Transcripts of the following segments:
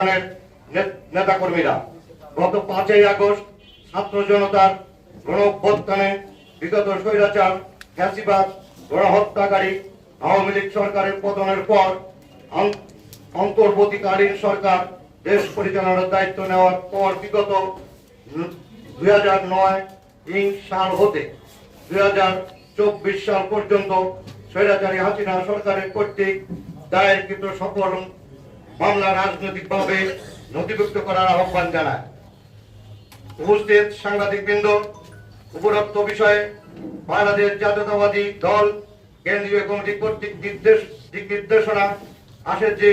সংগঠনের নে- নেতাকর্মীরা গত পাঁচই আগস্ট ছাত্র জনতার গণঅভ্যুত্থানে বিগত স্বৈরাচার, ফ্যাসিবাদ, গণহত্যাকারী, আওয়ামী লীগ সরকারের পতনের পর অন্তর্বর্তীকালীন সরকার দেশ পরিচালনার দায়িত্ব নেওয়ার পর বিগত দুই হাজার নয় ইং সাল হতে দুই হাজার চব্বিশ সাল পর্যন্ত স্বৈরাচারী হাসিনা সরকারের কর্তৃক দায়েরকৃত সকল মামলা রাজনৈতিকভাবে নথিভুক্ত করার আহ্বান জানায়। উপস্থিত সাংবাদিক বৃন্দ উপরোক্ত বিষয়ে বাংলাদেশ জাতীয়তাবাদী দল, কেন্দ্রীয় কমিটি কর্তৃক নির্দেশ দিক নির্দেশনা আসে যে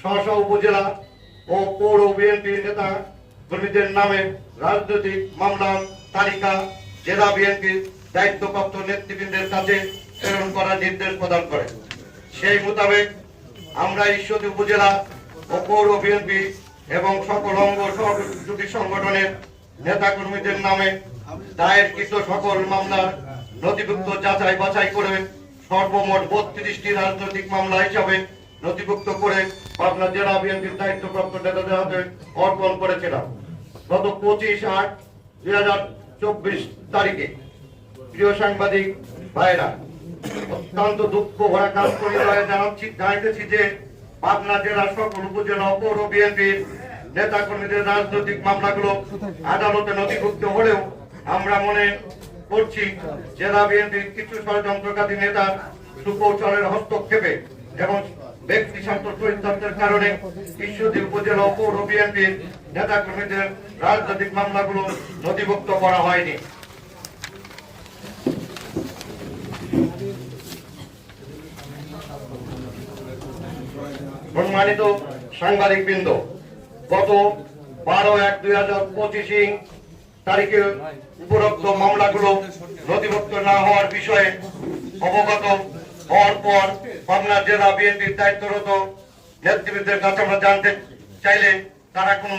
স্ব উপজেলা ও পৌর বিএনপি নেতা কর্মীদের নামে রাজনৈতিক মামলার তালিকা, জেলা বিএনপির দায়িত্বপ্রাপ্ত নেতৃবৃন্দের কাছে প্রেরণ করার নির্দেশ প্রদান করে। সেই মোতাবেক আমরা ঈশ্বরী উপজেলা ও বিএনপি এবং সকল অঙ্গ সহযোগী সংগঠনের নেতা কর্মীদের নামে দায়েরকৃত সকল মামলার নথিভুক্ত যাচাই বাছাই করে সর্বমোট বত্রিশটি রাজনৈতিক মামলা হিসাবে নথিভুক্ত করে পাবনা জেলা বিএনপির দায়িত্বপ্রাপ্ত নেতাদের হাতে অর্পণ করেছিলাম। গত পঁচিশ আট দুই হাজার চব্বিশ তারিখে। প্রিয় সাংবাদিক ভাইরা, অত্যন্ত দুঃখ ভরা কাজ করে জানাচ্ছি, জানাইতেছি যে পাবনা জেলার সকল উপজেলা পৌর বিএনপির নেতা কর্মীদের রাজনৈতিক মামলাগুলো আদালতে নথিভুক্ত হলেও আমরা মনে করছি জেলা বিএনপির কিছু ষড়যন্ত্রকারী নেতার সুকৌশলের হস্তক্ষেপে এবং ব্যক্তি চরিতার্থের কারণে ঈশ্বরদী উপজেলা পৌর বিএনপির নেতা কর্মীদের রাজনৈতিক মামলাগুলো নথিভুক্ত করা হয়নি। সম্মানিত সাংবাদিক বৃন্দ গত বারো এক দুই হাজার পঁচিশ তারিখে উপরোক্ত মামলাগুলো নথিভুক্ত না হওয়ার বিষয়ে অবগত হওয়ার পর পাবনা জেলা বিএনপির দায়িত্বরত নেতৃবৃন্দের কাছে আমরা জানতে চাইলে তারা কোনো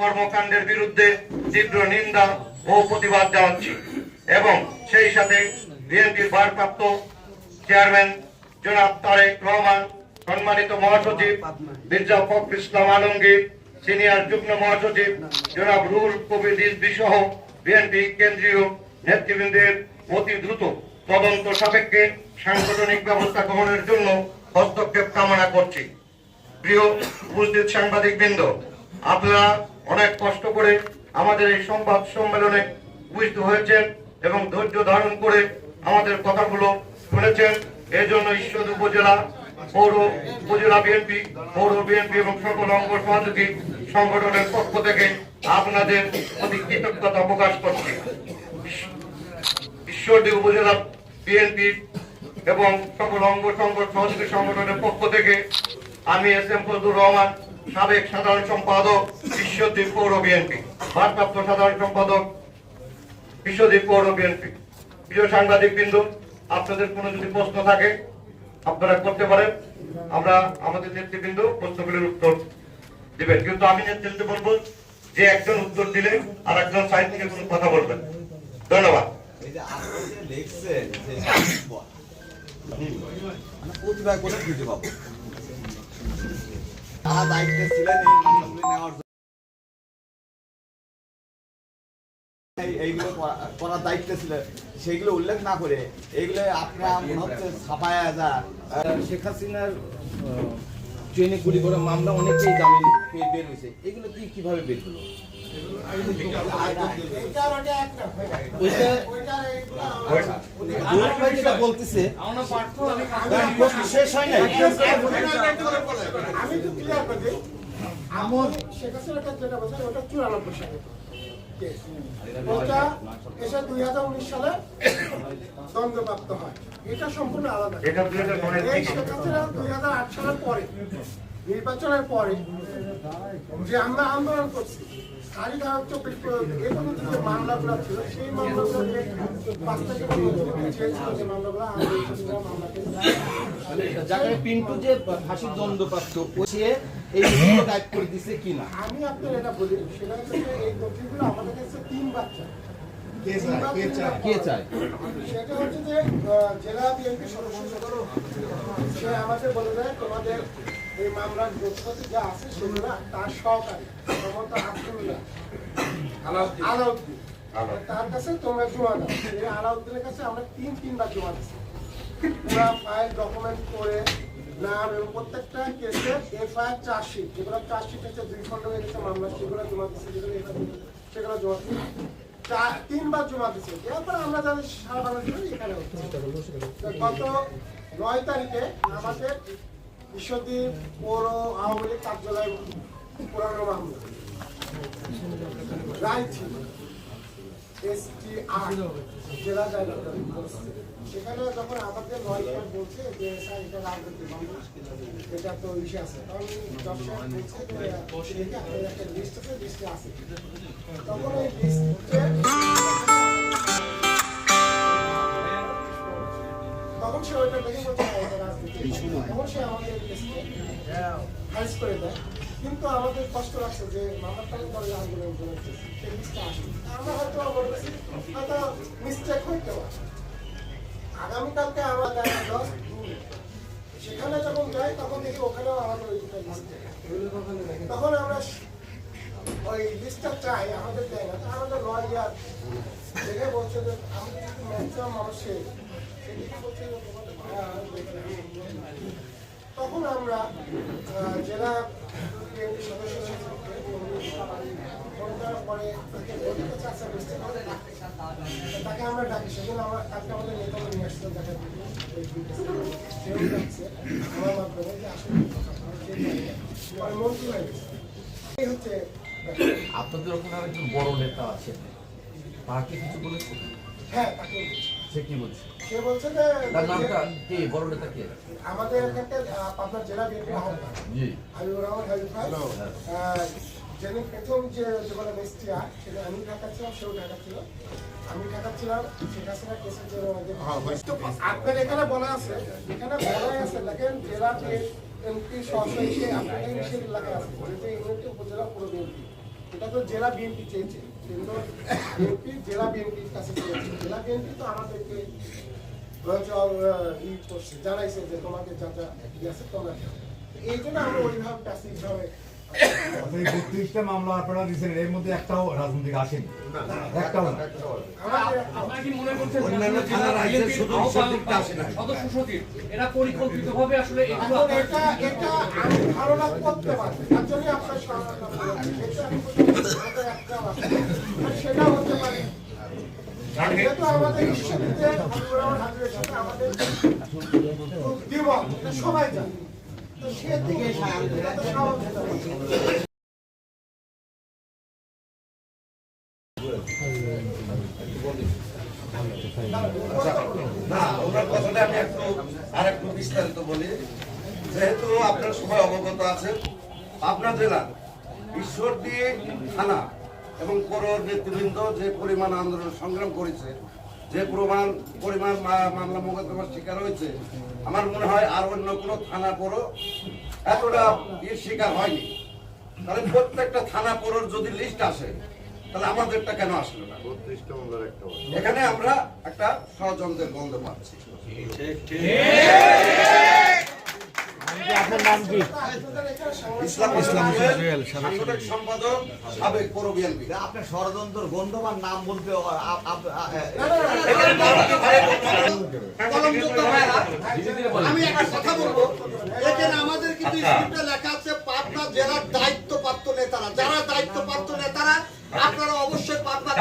কর্মকাণ্ডের বিরুদ্ধে তীব্র নিন্দা ও প্রতিবাদ জানাচ্ছি। এবং সেই সাথে বিএনপির ভারপ্রাপ্ত চেয়ারম্যান জনাব তারেক রহমান, সম্মানিত মহাসচিব, মির্জা ফখর ইসলাম আলমগীর, সিনিয়র যুগ্ম মহাসচিব, জনাব রুহুল কবির রিজভী সহ বিএনপি কেন্দ্রীয় নেতৃবৃন্দের অতি দ্রুত তদন্ত সাপেক্ষে সাংগঠনিক ব্যবস্থা গ্রহণের জন্য হস্তক্ষেপ কামনা করছি। প্রিয় উপস্থিত সাংবাদিক বৃন্দ আপনারা অনেক কষ্ট করে আমাদের এই সংবাদ সম্মেলনে উপস্থিত হয়েছেন এবং ধৈর্য ধারণ করে আমাদের কথাগুলো শুনেছেন। এই জন্য ঈশ্বর উপজেলা, পৌর, উপজেলা বিএনপি, পৌর বিএনপি এবং সকল অঙ্গ সহযোগী সংগঠনের পক্ষ থেকে আপনাদের প্রতি কৃতজ্ঞতা প্রকাশ করছি। ঈশ্বরদী উপজেলা বিএনপি এবং সকল অঙ্গ সংগঠন সহযোগী সংগঠনের পক্ষ থেকে আমি এস এম ফজলুর রহমান, সাবেক সাধারণ সম্পাদক বিশ্বদ্বীপ পৌর বিএনপি, ভারপ্রাপ্ত সাধারণ সম্পাদক বিশ্বদ্বীপ পৌর বিএনপি। প্রিয় সাংবাদিক বিন্দু আপনাদের কোনো যদি প্রশ্ন থাকে আপনারা করতে পারেন। আমরা আমাদের নেতৃবৃন্দ প্রশ্নগুলির উত্তর দিবেন। কিন্তু আমি নেতৃত্ব বলব যে একজন উত্তর দিলে আর একজন সাইড থেকে কোনো কথা বলবেন ধন্যবাদ। মানে প্রতিভা করে খুঁজে পাবো? তারা দায়িত্বে ছিলেন এইগুলো করা- করার দায়িত্ব ছিল। সেইগুলো উল্লেখ না করে এইগুলো আপনার মনে হচ্ছে ছাপায় যা শেখ হাসিনার ট্রেনে গুলি করে মামলা অনেকেই জামিন বের হয়েছে। এগুলো কি, কীভাবে বের হলো? আমার শেখ হাসিনাটা যেটা বলছে ওটা চুরানব্বই সালে। ওটা এসে দুই হাজার উনিশ সালে দণ্ডপ্রাপ্ত হয়। এটা সম্পূর্ণ আলাদা। এই। শেখ হাসিনা দুই হাজার আট সালের পরে নির্বাচনের পরে যে আমরা আন্দোলন করছি তারই ধারা চব্বিশ এ পর্যন্ত যে মামলাগুলো ছিল সেই মামলাগুলো পাঁচ থেকে চেয়েছিল যে মামলাগুলো আমরা মামলাকে পিন্টু যে ফাঁসির দণ্ডপ্রাপ্ত সে এই টাইপ করে দিছে কিনা? আমি আপনার এটা বলি সেটা হচ্ছে এই নথিগুলো আমাদের কাছে তিন বাচ্চা। কে চায়? সেটা হচ্ছে যে জেলা বিএনপি সদস্য সে আমাদের বলে দেয় তোমাদের এই মামলার গ্রন্থপতি যা আছে সেগুলো তার সহকারী সম্ভবত আব্দুল্লাহ আলাউদ্দিন। আলাউদ্দিন। আলাউদ্দিন। তার কাছে তোমরা জমা দাও। এই আলাউদ্দিনের কাছে আমরা তিন তিনবার জমা দিচ্ছি পুরা ফাইল ডকুমেন্ট করে নাম এবং প্রত্যেকটা কেসের এফআইআর চার্জশিট যেগুলো চার্জশিট হচ্ছে দুই গেছে মামলা, সেগুলো জমা দিচ্ছে যেগুলো সেগুলো জমা দিচ্ছে তিনবার জমা দিচ্ছে এরপর আমরা যাদের সারা বাংলাদেশে এখানে হচ্ছে। গত নয় তারিখে আমাদের বিশ্বদ্বীপ পৌর, আওয়ামী লীগ কার্যালয় পুরানো মামলা। রায় ছিল। এসটি আর জেলা সেখানে যখন আমাদের লয়ার বলছে যে স্যার এটা রাজনীতি এটা তো ইসে আছে। তখন একটা লিস্ট আছে লিস্টে আছে। তখন ওই লিস্টে তখন সে ওইটা দেখে বলছে "হ্যাঁ, রাজনীতি। তখন সে আমাদের লিস্টে করে দেয়। কিন্তু আমাদের কষ্ট লাগছে যে মামার হয়তো বলতেছি মিস্টেক হইতে পারে। আগামীকালকে দশ সেখানে যখন যাই, তখন দেখি ওখানেও আমাদের তখন আমরা ওই লিস্টটা চাই, আমাদের দেয় না। আমাদের লয়ার দেখে বলছে যে আমাদের ম্যাক্সিমাম মানুষের সেদিকে বলছে যে, তোমাদের। তখন আমরা জেলা বিএনপি সদস্য ফোন করার পরে তাকে বলি আচ্ছা, বুঝতে? তাকে আমরা ডাকি সেদিন আমরা কালকে আমাদের নেতারা নিয়ে আসছিল দেখা সেও আমার মাধ্যমে যে আসলে মন্ত্রী হয়ে গেছে এই হচ্ছে। আপনাদের ওখানে আরেকজন বড় নেতা আছেন তাকে কিছু বলেছে হ্যাঁ তাকে। সে কি বলছে? সে বলছে যে তার নামটা কে? বড় নেতা কে? আমাদের এখানটা আপনার জেলা বিএনপি আহ্বান জি। হাবিবুর রহমান হাবিব ভাই। যিনি প্রথম যে জীবনে মিস্টিয়া সেটা আমি ঢাকা ছিলাম সেও ঢাকা ছিল আমি ঢাকা ছিলাম শেখ হাসিনা কেসের জন্য আপনার এখানে বলা আছে এখানে বলা আছে দেখেন জেলা এমপি সহসভাপতি আপনাদের নিষেধ এলাকা আছে যেটা ইউনিটি উপজেলা পুরো বিএনপি। এটা তো জেলা বিএনপি চেয়েছে। বিএনপি জেলা বিএনপির কাছে চেয়েছে জেলা বিএনপি তো আমাদেরকে জানাইছে যে তোমাকে যা যা আছে তোমরা এই জন্য আমরা ওইভাবে প্যাসিভভাবে এই বত্রিশটা মামলা আপনারা দিচ্ছেন এর মধ্যে একটাও রাজনৈতিক আসেনি। একটাও না। মনে অন্যান্য রাজ্যের BNP শুধু সঠিকটা আসে না। সদস্য সচিব এরা পরিকল্পিতভাবে আসলে এগুলো এটা এটা আমি ধারণা করতে পারি তার আপনার সেটা হতে পারে। আমাদের আমাদের সবাই জানে। না ওনার কথাটা আমি একটু আর একটু বিস্তারিত বলি যেহেতু আপনার সবাই অবগত আছেন পাবনা জেলার ঈশ্বরদী থানা এবং পৌর নেতৃবৃন্দ যে পরিমাণ আন্দোলন সংগ্রাম করেছে যে প্রমাণ পরিমাণ মামলা মোকদ্দমার শিকার হয়েছে আমার মনে হয় আর অন্য কোনো থানা পড়ো এতটা ইয়ে শিকার হয়নি। তাহলে প্রত্যেকটা থানা পড়োর যদি লিস্ট আসে তাহলে আমাদেরটা কেন আসলো না? এখানে আমরা একটা ষড়যন্ত্রের গন্ধ পাচ্ছি। আপনার নাম এখানে আমাদের কিন্তু লেখা আছে পাবনা জেলার দায়িত্বপ্রাপ্ত নেতারা যারা দায়িত্বপ্রাপ্ত নেতারা আপনারা অবশ্যই পাবনা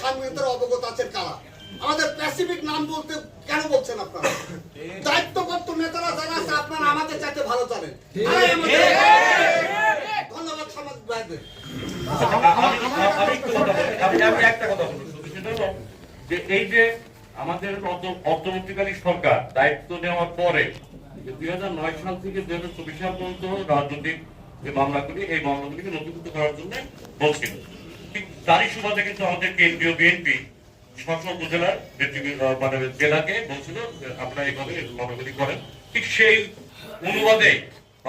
সাংবাদিকদের অবগত আছেন কারা আমাদের প্যাসিফিক নাম বলতে কেন বলছেন আপনারা দায়িত্বপ্রাপ্ত নেতারা যারা আছে আপনারা আমাদের চাইতে ভালো জানেন তারাই আমাদের- ধন্যবাদ সমাজ ভাইদের আমি একটু কথা বলি। আমি আমি একটা কথা বলব শুধু সেটা হলো যে এই যে আমাদের অর্থ- অর্থমন্ত্রীকালী সরকার দায়িত্ব নেওয়ার পরে দুই হাজার নয় সাল থেকে দুই হাজার চব্বিশ সাল পর্যন্ত রাজনৈতিক যে মামলাগুলি, এই মামলাগুলিকে নথিভুক্ত করার জন্য বলছিল। ঠিক তারই সুবাদে কিন্তু আমাদের কেন্দ্রীয় বিএনপি উপজেলার মানে জেলাকে বলছিল আপনারা এইভাবে মামলাগুলি করেন। ঠিক সেই অনুবাদে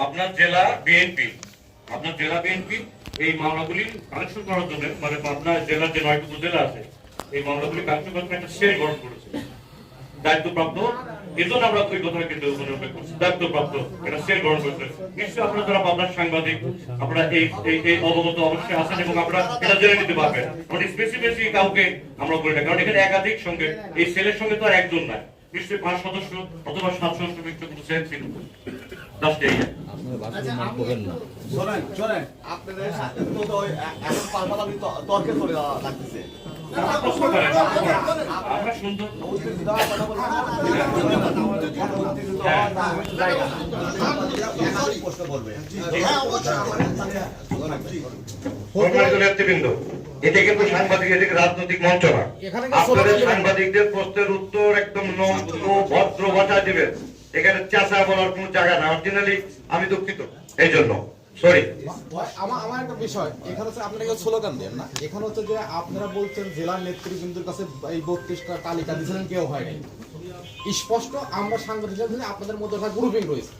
আপনার জেলা বিএনপি, আপনার জেলা বিএনপি এই মামলাগুলি করার জন্য মানে আপনার জেলার যে নয়টি উপজেলা আছে, এই মামলাগুলি কালেকশন করার একটা গঠন করেছে। দায়িত্বপ্রাপ্ত এই জন্য আমরা ওই কথাটা কিন্তু দায়িত্বপ্রাপ্ত এটা সেল গ্রহণ করছে। নিশ্চয়ই আপনারা যারা পাবনার সাংবাদিক আপনারা এই এই এই অবগত অবশ্যই আছেন এবং আপনারা এটা জেনে নিতে পারবেন। আমরা স্পেসিফিক কাউকে আমরা বলি না কারণ এখানে একাধিক সঙ্গে এই সেলের সঙ্গে তো আর একজন নাই। নিশ্চয়ই পাঁচ সদস্য অথবা সাত সদস্য ব্যক্তি কোনো সেল ছিল। শোনেন আপনাদের সাথে তো তর্কে চলে যাওয়া লাগতেছে। আমরা সুন্দর নেতৃবৃন্দ এটা কিন্তু সাংবাদিক এটা রাজনৈতিক মঞ্চ না আপনাদের সাংবাদিকদের প্রশ্নের উত্তর একদম ভদ্র ভাষায় দিবেন। এখানে চাচা বলার কোনো জায়গা না। অরিজিনালি আমি দুঃখিত। এই জন্য। সরি আমার আমার একটা বিষয়। এখানে হচ্ছে আপনারা কেউ স্লোগান দেন না। এখানে হচ্ছে যে আপনারা বলছেন জেলার নেতৃবৃন্দের কাছে এই বত্রিশটা তালিকা দিয়েছিলেন কেউ হয় নাই। স্পষ্ট আমরা সাংবাদিক হিসেবে আপনাদের মধ্যে একটা গ্রুপিং রয়েছে।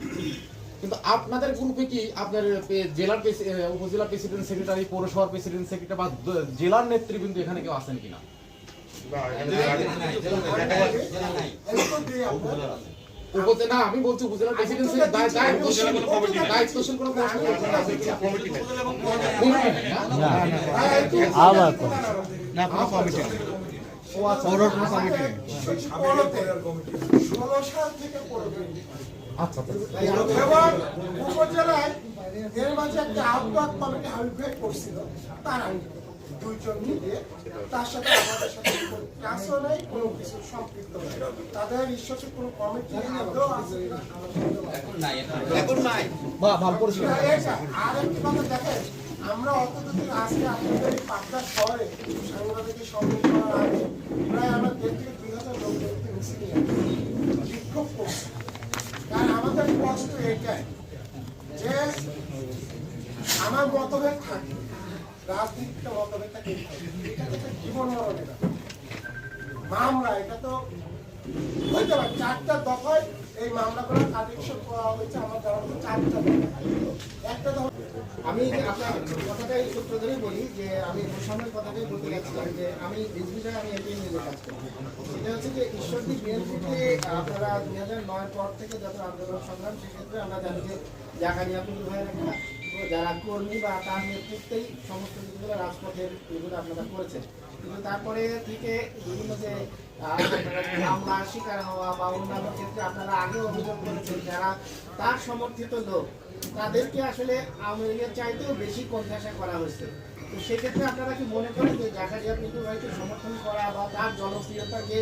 কিন্তু আপনাদের গ্রুপে কি আপনার জেলার উপজেলা প্রেসিডেন্ট সেক্রেটারি পৌরসভার প্রেসিডেন্ট সেক্রেটারি বা জেলার নেতৃবৃন্দ এখানে কেউ আছেন কিনা? উপজেলা না আমি বলছি উপজেলা প্রেসিডেন্ট দায়িত্বশীল দায়িত্বশীল কোনো কমিটি নেই আবার না কোনো আচ্ছা নেই আচ্ছা আচ্ছা উপজেলায় এর মাঝে একটা আহ্বান কমিটি আবির্ভাব করছিল তার আগে দুইজন মিলে তার সাথে আমাদের সাথে কোনো কাজও নেই কোনো কিছু সম্পৃক্ত নেই। তাদের ঈশ্বরের কোনো কমিটি আদৌ আছে এখন নাই বা ভালো পরিষ্কার আর একটি কথা দেখেন আমরা অতদিন আজকে আপনাদের এই পাটনা শহরে সাংবাদিকের সম্মেলন করার আগে প্রায় আমরা দেড় থেকে দুই হাজার লোক দেখতে মিছিল নিয়ে বিক্ষোভ করছি। কারণ আমাদের কষ্ট এটাই যে আমার মতভেদ থাকে। রাজনীতিতে মতভেদ থাকে এটা জীবন মরণের মামলা, এটা তো চারটা দফায় এই মামলাগুলো কালেকশন করা হয়েছে আমার জানা চারটা একটা দফা আমি আপনার কথাটাই সূত্র ধরেই বলি যে আমি প্রশাসনের কথাটাই বলতে যাচ্ছিলাম যে আমি বিজবিটায় আমি এটিএম নিয়ে কাজ করি সেটা হচ্ছে যে ঈশ্বরদী বিএনপিতে আপনারা দুই হাজার নয় পর থেকে যত আন্দোলন সংগ্রাম, সেক্ষেত্রে আমরা জানি যে জাকারিয়া আব্দুল ভাইয়ের একটা যারা কর্মী বা তার নেতৃত্বেই সমস্ত কিছুগুলো রাজপথের এগুলো আপনারা করেছেন। কিন্তু তারপরে থেকে বিভিন্ন যে হামলা শিকার হওয়া বা অন্যান্য ক্ষেত্রে আপনারা আগে অভিযোগ করেছেন, যারা তার সমর্থিত লোক, তাদেরকে আসলে আওয়ামী লীগের চাইতেও বেশি কোণঠাসা করা হয়েছে। তো সেক্ষেত্রে আপনারা কি মনে করেন যে জাকারিয়া পিন্টু ভাইকে সমর্থন করা বা তার জনপ্রিয়তাকে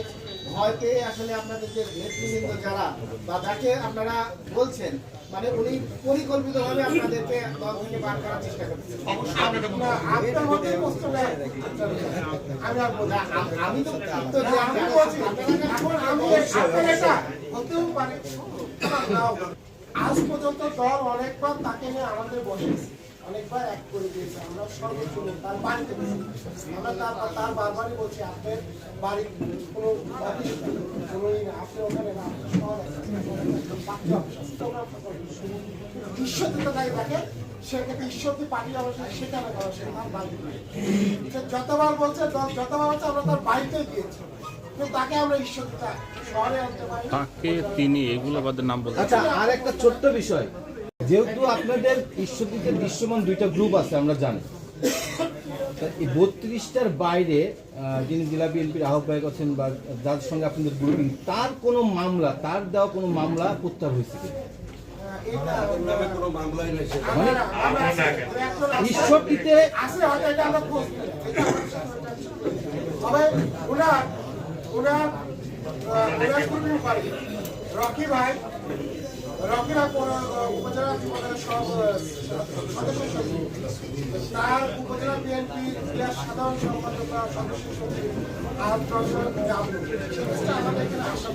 ভয় পেয়ে আসলে আপনাদের যে নেতৃবৃন্দ যারা বা যাকে আপনারা বলছেন মানে উনি পরিকল্পিতভাবে আপনাদেরকে দল থেকে বার করার চেষ্টা করছেন। আমি তো। আজ পর্যন্ত দল অনেকবার তাকে নিয়ে আমাদের বসেছে অনেকবার এক করে দিয়েছে। আমরা সর্বোচ্চ তার বাড়িতে আমরা তার তার বারবারই বলছি আপনার বাড়ির কোনো অফিস কোনো আপনি ওখানে তাই সেক্ষেত্রে সেখানে তার বাড়িতে যতবার বলছে যতবার হচ্ছে আমরা তার বাড়িতে গিয়েছি। কিন্তু তাকে আমরা ঈশ্বরদীটা শহরে আনতে তাকে তিনি এগুলো বাদের নাম বলতে আচ্ছা আর একটা ছোট্ট বিষয়। যেহেতু আপনাদের ঈশ্বরদীতে দৃশ্যমান দুইটা গ্রুপ আছে, আমরা জানি এই বত্রিশটার বাইরে যিনি জেলা বিএনপির আহ্বায়ক আছেন বা যার সঙ্গে আপনাদের গ্রুপিং তার কোনো মামলা, তার দেওয়া কোনো মামলা প্রত্যাহার হয়েছে কোনো। মানে রকি ভাই উপজেলা তার উপজেলা বিএনপি সাধারণ সম্পাদক সদস্য সচিব আমাদের এখানে আসা